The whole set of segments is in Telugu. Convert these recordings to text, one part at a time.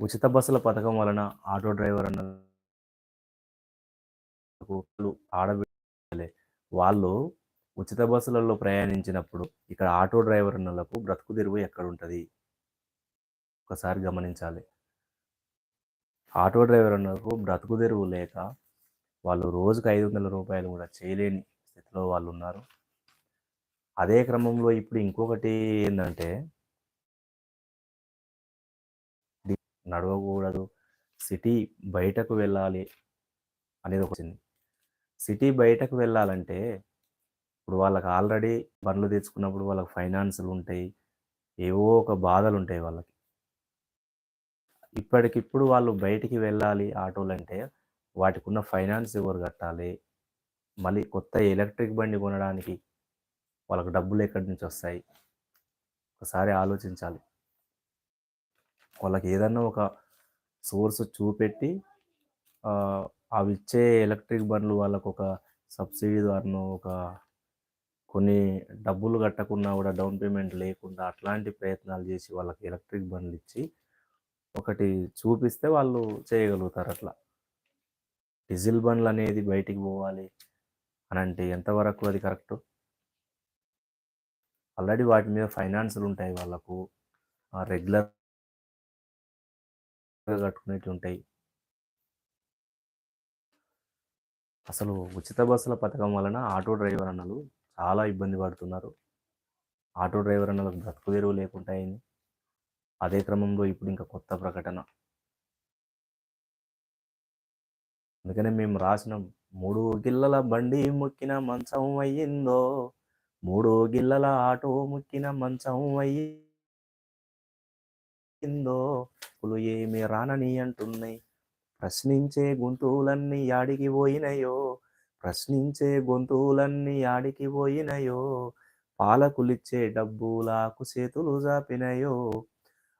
ఉచిత బస్సుల పథకం వలన ఆటో డ్రైవర్ అన్నకు ఆడబిడ్డలే. వాళ్ళు ఉచిత బస్సులలో ప్రయాణించినప్పుడు ఇక్కడ ఆటో డ్రైవర్ అన్నలకు బ్రతుకు తెరువు ఎక్కడుంటుంది? ఒకసారి గమనించాలి. ఆటో డ్రైవర్ అన్నకు బ్రతుకు తెరువు లేక వాళ్ళు రోజుకు ఐదు వందల రూపాయలు కూడా చేయలేని స్థితిలో వాళ్ళు ఉన్నారు. అదే క్రమంలో ఇప్పుడు ఇంకొకటి ఏంటంటే నడవకూడదు. సిటీ బయటకు వెళ్ళాలి అనేది ఒకటి వచ్చింది. సిటీ బయటకు వెళ్ళాలంటే ఇప్పుడు వాళ్ళకి ఆల్రెడీ బండ్లు తెచ్చుకున్నప్పుడు వాళ్ళకి ఫైనాన్సులు ఉంటాయి. ఏవో ఒక బాధలు ఉంటాయి వాళ్ళకి. ఇప్పటికిప్పుడు వాళ్ళు బయటికి వెళ్ళాలి ఆటోలు అంటే వాటికి ఉన్న ఫైనాన్స్ ఎవరు కట్టాలి? మళ్ళీ కొత్త ఎలక్ట్రిక్ బండి కొనడానికి వాళ్ళకి డబ్బులు ఎక్కడి నుంచి వస్తాయి? ఒకసారి ఆలోచించాలి. వాళ్ళకి ఏదన్నా ఒక సోర్స్ చూపెట్టి అవి ఇచ్చే ఎలక్ట్రిక్ బండ్లు వాళ్ళకు ఒక సబ్సిడీ ద్వారా ఒక కొన్ని డబ్బులు కట్టకుండా కూడా డౌన్ పేమెంట్ లేకుండా అట్లాంటి ప్రయత్నాలు చేసి వాళ్ళకి ఎలక్ట్రిక్ బండ్లు ఇచ్చి ఒకటి చూపిస్తే వాళ్ళు చేయగలుగుతారు అట్లా. డీజిల్ బండ్లు అనేది బయటికి పోవాలి అని అంటే ఎంతవరకు అది కరెక్ట్? ఆల్రెడీ వాటి మీద ఫైనాన్సులు ఉంటాయి వాళ్ళకు రెగ్యులర్ కట్టుకునేట్టు ఉంటాయి అసలు ఉచిత బస్సుల పథకం వలన ఆటో డ్రైవర్ అన్నలు చాలా ఇబ్బంది పడుతున్నారు. ఆటో డ్రైవర్ అన్నలకు బ్రతుకు తెరువు లేకుండా అయింది. అదే క్రమంలో ఇప్పుడు ఇంకా కొత్త ప్రకటన. అందుకనే మేము రాసిన మూడు గిల్లల బండి మొక్కిన మంచం అయ్యిందో మూడు గిల్లల ఆటో మొక్కిన మంచం అయ్యి అయ్యిందో పులు ఏమి రానని అంటున్నాయి ప్రశ్నించే గొంతువులన్నీ యాడికి పోయినయో? ప్రశ్నించే గొంతువులన్నీ యాడికి పోయినయో? పాలకులిచ్చే డబ్బులాకు చేతులు జాపినయో?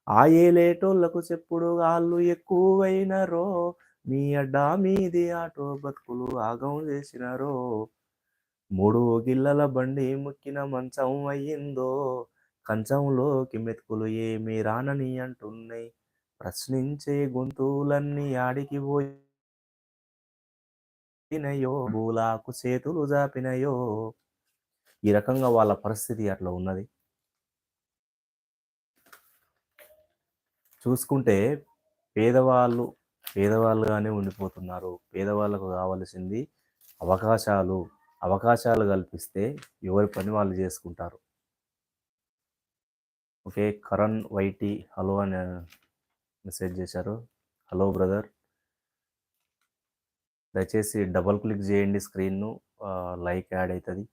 ఆ ఏలేటోళ్ళకు చెప్పుడు వాళ్ళు ఎక్కువైనరో? మీ అడ్డా మీది ఆటో బతుకులు ఆగం చేసినారో? మూడు గిల్లల బండి ముక్కిన మంచం అయ్యిందో? కంచంలోకి మెతుకులు ఏమి రానని అంటున్నాయి. ప్రశ్నించే గొంతువులన్నీ ఆడికి పోయినయో బూలాకు చేతులు జాపినయో. ఈ రకంగా వాళ్ళ పరిస్థితి అట్లా ఉన్నది. చూసుకుంటే పేదవాళ్ళు పేదవాళ్ళుగానే ఉండిపోతున్నారు. పేదవాళ్ళకు కావలసింది అవకాశాలు అవకాశాలు కల్పిస్తే ఎవరి పని వాళ్ళు చేసుకుంటారు. ఓకే కరణ్ వైటి హలో అని మెసేజ్ చేశారు. Hello brother. దయచేసి డబల్ క్లిక్ చేయండి స్క్రీన్ను. లైక్ యాడ్ అవుతుంది.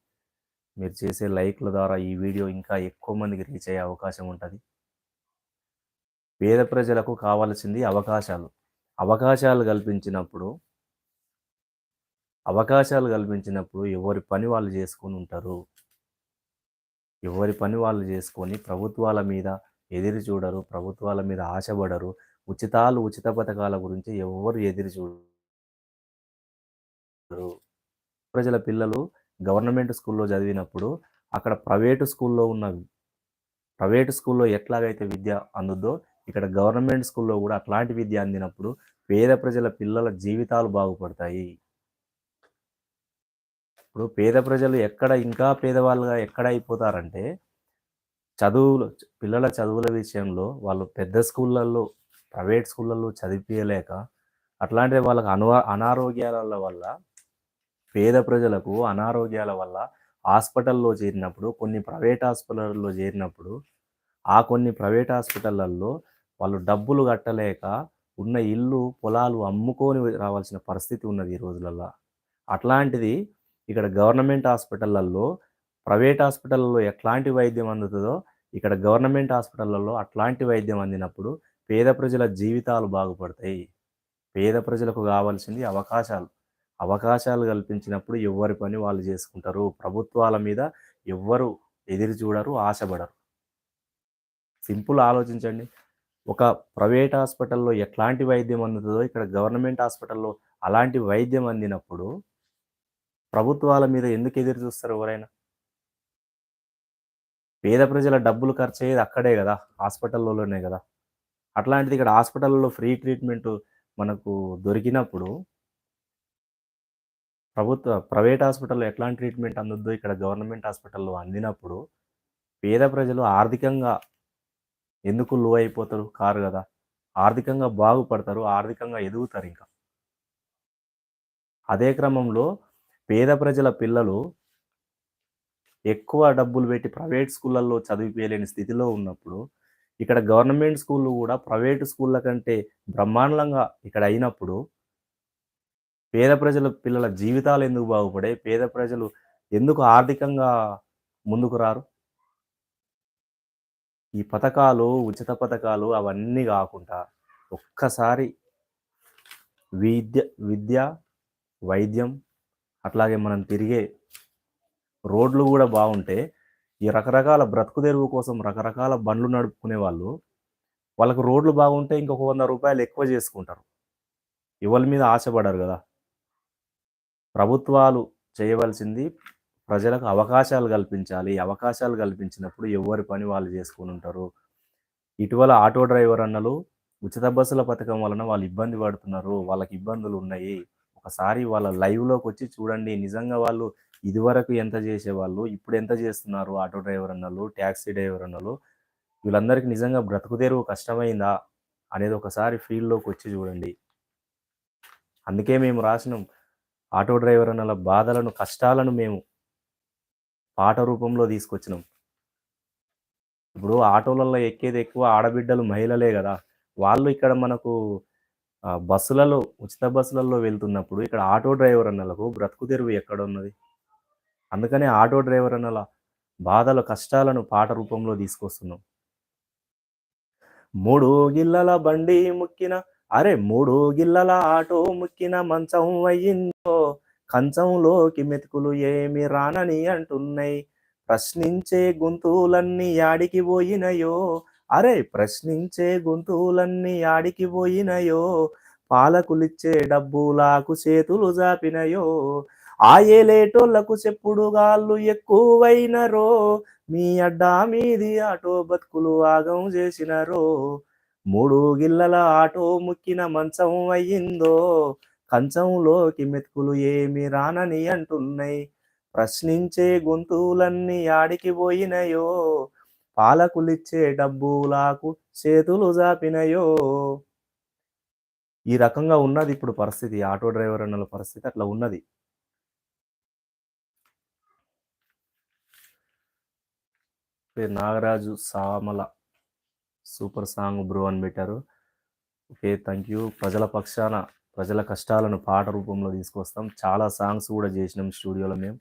మీరు చేసే లైక్ల ద్వారా ఈ వీడియో ఇంకా ఎక్కువ మందికి రీచ్ అయ్యే అవకాశం ఉంటుంది. పేద ప్రజలకు కావాల్సింది అవకాశాలు. అవకాశాలు కల్పించినప్పుడు అవకాశాలు కల్పించినప్పుడు ఎవరి పని వాళ్ళు చేసుకొని ఉంటారు. ఎవరి పని వాళ్ళు చేసుకొని ప్రభుత్వాల మీద ఎదురు చూడరు ప్రభుత్వాల మీద ఆశపడరు. ఉచితాలు ఉచిత పథకాల గురించి ఎవరు ఎదురు చూడరు. ప్రజల పిల్లలు గవర్నమెంట్ స్కూల్లో చదివినప్పుడు అక్కడ ప్రైవేటు స్కూల్లో ఉన్న ప్రైవేటు స్కూల్లో ఎట్లాగైతే విద్య అందుద్దో ఇక్కడ గవర్నమెంట్ స్కూల్లో కూడా అట్లాంటి విద్య అందినప్పుడు పేద ప్రజల పిల్లల జీవితాలు బాగుపడతాయి. ఇప్పుడు పేద ప్రజలు ఎక్కడ ఇంకా పేదవాళ్ళుగా ఎక్కడ అయిపోతారంటే చదువులు పిల్లల చదువుల విషయంలో వాళ్ళు పెద్ద స్కూళ్ళల్లో ప్రైవేట్ స్కూళ్ళల్లో చదివించలేక అట్లాంటి వాళ్ళకి అను అనారోగ్యాల వల్ల పేద ప్రజలకు అనారోగ్యాల వల్ల హాస్పిటల్లో చేరినప్పుడు కొన్ని ప్రైవేట్ హాస్పిటల్లో చేరినప్పుడు ఆ కొన్ని ప్రైవేట్ హాస్పిటళ్ళల్లో వాళ్ళు డబ్బులు కట్టలేక ఉన్న ఇల్లు పొలాలు అమ్ముకొని రావాల్సిన పరిస్థితి ఉన్నది ఈ రోజులలో అట్లాంటిది ఇక్కడ గవర్నమెంట్ హాస్పిటళ్ళల్లో ప్రైవేట్ హాస్పిటల్లో ఎట్లాంటి వైద్యం అందుతుందో ఇక్కడ గవర్నమెంట్ హాస్పిటళ్ళల్లో అట్లాంటి వైద్యం అందినప్పుడు పేద ప్రజల జీవితాలు బాగుపడతాయి. పేద ప్రజలకు కావాల్సింది అవకాశాలు. అవకాశాలు కల్పించినప్పుడు ఎవరి పని వాళ్ళు చేసుకుంటారు. ప్రభుత్వాల మీద ఎవ్వరు ఎదురు చూడరు ఆశపడరు. సింపుల్ ఆలోచించండి. ఒక ప్రైవేట్ హాస్పిటల్లో ఎట్లాంటి వైద్యం అందుతుందో ఇక్కడ గవర్నమెంట్ హాస్పిటల్లో అలాంటి వైద్యం అందినప్పుడు ప్రభుత్వాల మీద ఎందుకు ఎదురు చూస్తారు ఎవరైనా పేద ప్రజల డబ్బులు ఖర్చు అయ్యేది అక్కడే కదా హాస్పిటల్లోనే కదా అట్లాంటిది ఇక్కడ హాస్పిటల్‌లో ఫ్రీ ట్రీట్మెంట్ మనకు దొరికినప్పుడు ప్రభుత్వ ప్రైవేట్ హాస్పిటల్‌లో ఎట్లాంటి ట్రీట్మెంట్ అందుద్దో ఇక్కడ గవర్నమెంట్ హాస్పిటల్‌లో అందినప్పుడు, పేద ప్రజలు ఆర్థికంగా ఎందుకు లో అయిపోతారు? కారు కదా ఆర్థికంగా బాగుపడతారు. ఆర్థికంగా ఎదుగుతారు ఇంకా అదే క్రమంలో పేద ప్రజల పిల్లలు ఎక్కువ డబ్బులు పెట్టి ప్రైవేట్ స్కూళ్ళల్లో చదివిపోయలేని స్థితిలో ఉన్నప్పుడు, ఇక్కడ గవర్నమెంట్ స్కూళ్ళు కూడా ప్రైవేట్ స్కూళ్ళ కంటే బ్రహ్మాండంగా ఇక్కడ అయినప్పుడు పేద ప్రజల పిల్లల జీవితాలు ఎందుకు బాగుపడే పేద ప్రజలు ఎందుకు ఆర్థికంగా ముందుకు రారు? ఈ పథకాలు, ఉచిత పథకాలు అవన్నీ కాకుండా ఒక్కసారి విద్య విద్య, వైద్యం అట్లాగే మనం తిరిగే రోడ్లు కూడా బాగుంటే ఈ రకరకాల బ్రతుకు తెరువు కోసం రకరకాల బండ్లు నడుపుకునే వాళ్ళు, వాళ్ళకు రోడ్లు బాగుంటే ఇంకొక వంద రూపాయలు ఎక్కువ చేసుకుంటారు ఎవరి మీద ఆశపడరు కదా ప్రభుత్వాలు చేయవలసింది ప్రజలకు అవకాశాలు కల్పించాలి. అవకాశాలు కల్పించినప్పుడు ఎవరి పని వాళ్ళు జేసుకొనుంటారు. ఇటీవల ఆటో డ్రైవర్ అన్నలు ఉచిత బస్సుల పథకం వలన వాళ్ళు ఇబ్బంది పడుతున్నారు. వాళ్ళకి ఇబ్బందులు ఉన్నాయి ఒకసారి వాళ్ళ లైవ్‌లోకొచ్చి చూడండి. నిజంగా వాళ్ళు ఇదివరకు ఎంత చేసేవాళ్ళు ఇప్పుడు ఎంత చేస్తున్నారు ఆటో డ్రైవర్ అన్నలు, టాక్సీ డ్రైవర్ అన్నలు. వీళ్ళందరికీ నిజంగా బ్రతుకు తెరువు కష్టమైందా? అనేది ఒకసారి ఫీల్డ్‌లోకొచ్చి చూడండి అందుకే మేము రాసినాం. ఆటో డ్రైవర్ అన్నల బాధలను, కష్టాలను మేము పాట రూపంలో తీసుకొచ్చినాం. ఇప్పుడు ఆటోలలో ఎక్కేది ఎక్కువ ఆడబిడ్డలు, మహిళలే కదా వాళ్ళు ఇక్కడ మనకు బస్సులలో ఉచిత బస్సులలో వెళ్తున్నప్పుడు ఇక్కడ ఆటో డ్రైవర్ అన్నలకు బ్రతుకు తెరువు ఎక్కడ ఉన్నది అందుకనే ఆటో డ్రైవర్ అన్నల బాధల కష్టాలను పాట రూపంలో తీసుకొస్తున్నాం. మూడు గిల్లల బండి ముక్కిన అరే మూడు గిల్లల ఆటో ముక్కిన మంచం అయ్యిందో, కంచంలోకి మెతుకులు ఏమి రానని అంటున్నాయి ప్రశ్నించే గొంతులన్నీ యాడికి పోయినయో అరే ప్రశ్నించే గొంతులన్నీ ఆడికి పోయినయో పాలకులిచ్చే డబ్బులాకు చేతులు జాపినయో, ఆ ఏలేటోళ్ళకు చెప్పుడు ఎక్కువైనరో, మీ అడ్డా మీది ఆటో బతుకులు ఆగం చేసినరో మూడు గిల్లల ఆటో ముక్కిన మంచం అయ్యిందో, కంచంలోకి మెతుకులు ఏమి రానని అంటున్నాయి. ప్రశ్నించే గొంతులన్నీ ఆడికి పోయినయో పాలకులిచ్చే డబ్బులాకు చేతులు జాపినయో. ఈ రకంగా ఉన్నది ఇప్పుడు పరిస్థితి. ఆటో డ్రైవర్ అన్నల పరిస్థితి అట్లా ఉన్నది. పేరు Nagaraju Samala. Super song bro అని పెట్టారు. ఓకే. Thank you. ప్రజల పక్షాన ప్రజల కష్టాలను పాట రూపంలో తీసుకొస్తాం. చాలా సాంగ్స్ కూడా చేసినాం స్టూడియోలో మేము.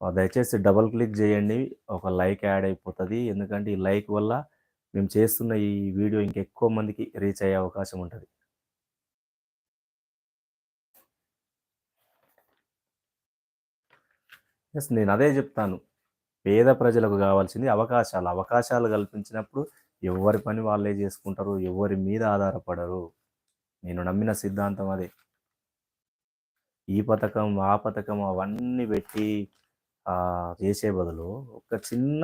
దయచేసి డబల్ క్లిక్ చేయండి ఒక లైక్ యాడ్ అయిపోతుంది ఎందుకంటే ఈ లైక్ వల్ల మేము చేస్తున్న ఈ వీడియో ఇంకెక్కువ మందికి రీచ్ అయ్యే అవకాశం ఉంటుంది ఎస్ నేను అదే చెప్తాను పేద ప్రజలకు కావాల్సింది అవకాశాలు. అవకాశాలు కల్పించినప్పుడు ఎవరి పని వాళ్ళే చేసుకుంటారు ఎవరి మీద ఆధారపడరు. నేను నమ్మిన సిద్ధాంతం అదే. ఈ పథకం, ఆ పథకం అవన్నీ పెట్టి చేసే బదులు ఒక చిన్న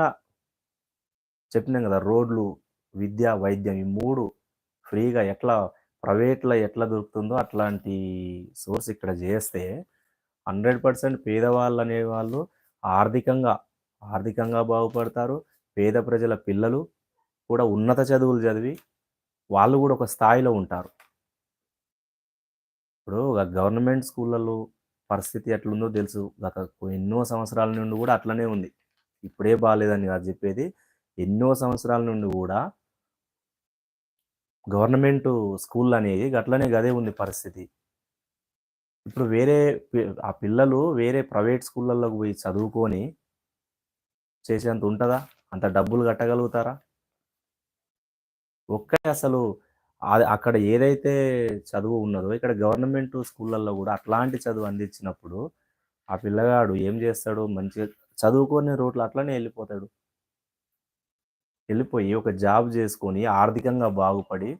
చెప్పినాం కదా రోడ్లు, విద్య, వైద్యం ఈ మూడు ఫ్రీగా ఎట్లా ప్రైవేట్‌లో ఎట్లా దొరుకుతుందో అట్లాంటి సోర్స్ ఇక్కడ చేస్తే హండ్రెడ్ పర్సెంట్ పేదవాళ్ళు అనేవాళ్ళు ఆర్థికంగా, ఆర్థికంగా బాగుపడతారు. పేద ప్రజల పిల్లలు కూడా ఉన్నత చదువులు చదివి వాళ్ళు కూడా ఒక స్థాయిలో ఉంటారు. ఇప్పుడు గవర్నమెంట్ స్కూళ్ళలో పరిస్థితి ఎట్లుందో తెలుసు. గత ఎన్నో సంవత్సరాల నుండి కూడా అట్లనే ఉంది. ఇప్పుడే బాగాలేదని కాదు చెప్పేది ఎన్నో సంవత్సరాల నుండి కూడా గవర్నమెంట్ స్కూల్ అనేది గట్లనే గదే ఉంది పరిస్థితి. ఇప్పుడు వేరే ఆ పిల్లలు వేరే ప్రైవేట్ స్కూళ్ళల్లోకి పోయి చదువుకొని చేసేంత ఉంటుందా అంత డబ్బులు కట్టగలుగుతారా? ఒక్కటే అసలు అది అక్కడ ఏదైతే చదువు ఉన్నదో ఇక్కడ గవర్నమెంట్ స్కూళ్ళల్లో కూడా అట్లాంటి చదువు అందించినప్పుడు, ఆ పిల్లగాడు ఏం చేస్తాడు? మంచిగా చదువుకొని రోడ్లు అట్లనే వెళ్ళిపోతాడు. వెళ్ళిపోయి ఒక జాబ్ చేసుకొని ఆర్థికంగా బాగుపడి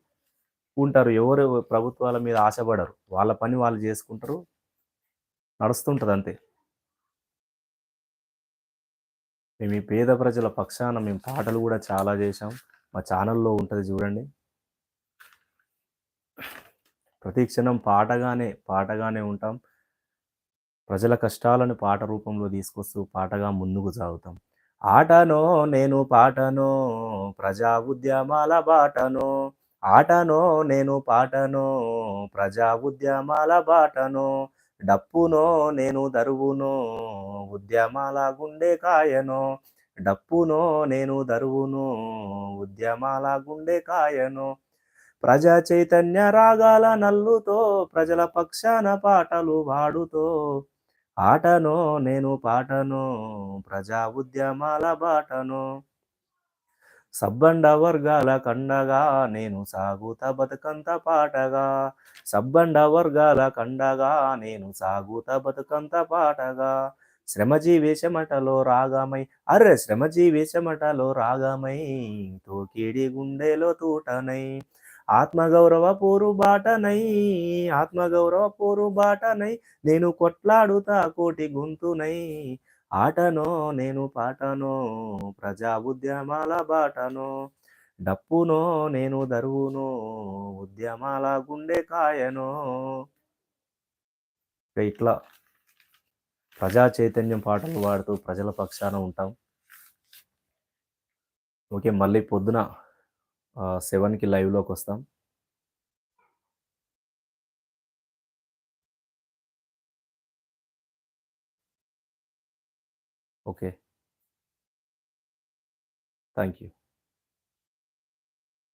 ఉంటారు. ఎవరు ప్రభుత్వాల మీద ఆశపడరు. వాళ్ళ పని వాళ్ళు చేసుకుంటారు. నడుస్తుంటుంది అంతే. మేము ఈ పేద ప్రజల పక్షాన మేము పాటలు కూడా చాలా చేసాం మా ఛానల్లో ఉంటుంది చూడండి. ప్రతి క్షణం పాటగానే పాటగానే ఉంటాం. ప్రజల కష్టాలను పాట రూపంలో తీసుకొస్తూ పాటగా ముందుకు సాగుతాం. ఆటనో నేను పాటనో ప్రజా ఉద్యమాల బాటనో ఆటనో నేను పాటనో ప్రజా ఉద్యమాల బాటనో డప్పునో నేను దరువునో ఉద్యమాల గుండె కాయనో డప్పునో నేను దరువును ఉద్యమాల గుండె కాయనో ప్రజా చైతన్య రాగాల నల్లుతో ప్రజల పక్షాన పాటలు వాడుతో ఆటనో నేను పాటనో ప్రజా ఉద్యమాల బాటనో. సబ్బండ వర్గాల కండగా నేను సాగుత బతుకంత పాటగా. సబ్బండ వర్గాల కండగా నేను సాగుత బతుకంత పాటగా. శ్రమజీవి చెమటలో రాగమై అర్రె శ్రమజీవి చెమటలో రాగమై తోకిడి గుండెలో తూటనై. ఆత్మగౌరవ పోరు బాటనై ఆత్మగౌరవ పోరు బాటనై నేను కొట్లాడుతా కోటి గొంతునై. ఆటనో నేను పాటనో ప్రజా ఉద్యమాల బాటనో. డప్పునో నేను దరువునో ఉద్యమాల గుండె కాయనో. ఇట్లా ప్రజా చైతన్యం పాటలు పాడుతూ ప్రజల పక్షాన ఉంటాం. ఓకే మళ్ళీ పొద్దున సెవెన్కి లైవ్లోకి వస్తాం. ఓకే. Thank you